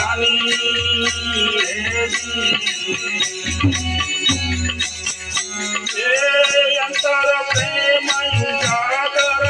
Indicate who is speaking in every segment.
Speaker 1: જ્ઞાની એ અંતર પ્રેમ જાગર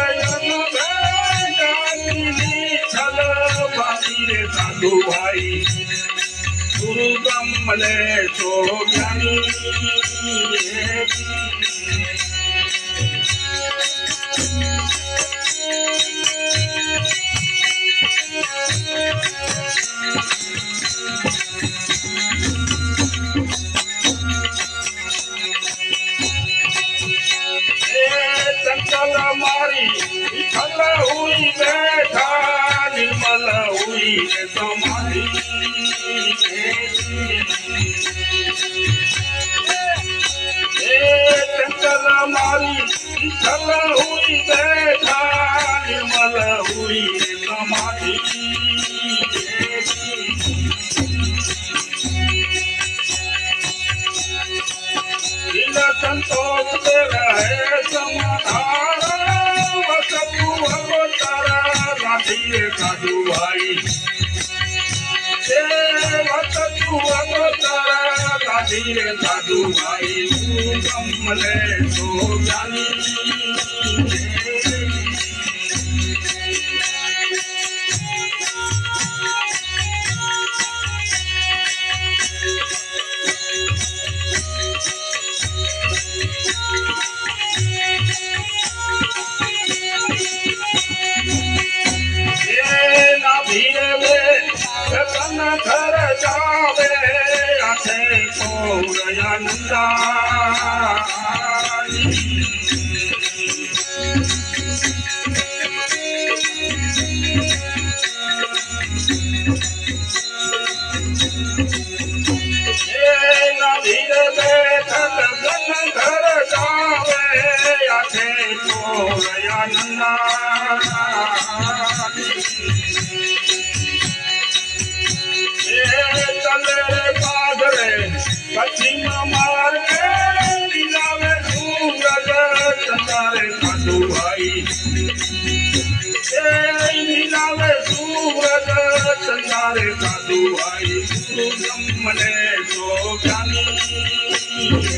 Speaker 1: હુઈ રે તમારી એ ચંચલ મારી વિઠ્ઠલ હુઈ લાઠીએ સાધુ ભાઈ તું ગમલે તો જાની ધીરે ધીરે જાવે આખે કોરયા નંદા ચલે પાઘરે પશ્ચિમ માર્ગે દિલાવે સૂરજ ચંદારે સાધુ ભાઈ એ દિલાવે સૂરજ ચંદારે સાધુ ભાઈ ગુરુ બ્રહ્મને તો જ્ઞાની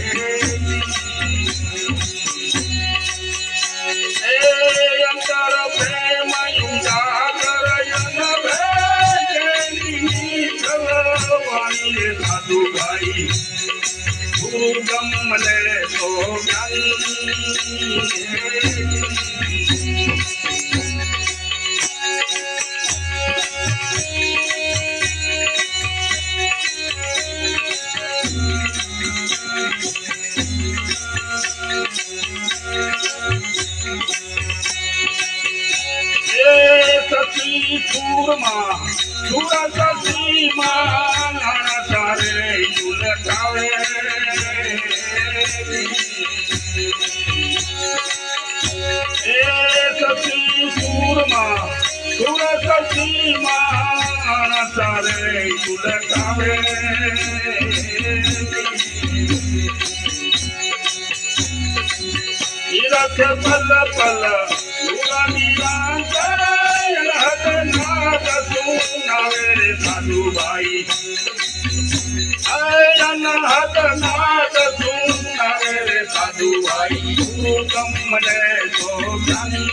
Speaker 1: ગુરુ બ્રહ્મને તો જ્ઞાની એ સતી સુરમાં સુર સતીમાં નાણા તારે ઉલટાવે सूरमा सुरसी माना सारे कुलकावे इरथ पल पल पूरा निरांतर હદ નાદ સુનાવે રે સાધુ ભાઈ અયન હદ નાદ સુનાવે રે સાધુ ભાઈ ગુરુ કમને તો જ્ઞાની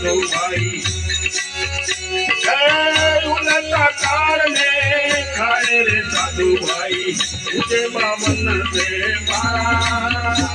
Speaker 1: તો હે ઉલટા કાર મે ખાય રે સાધુ ભાઈ જે બાવન છે મારા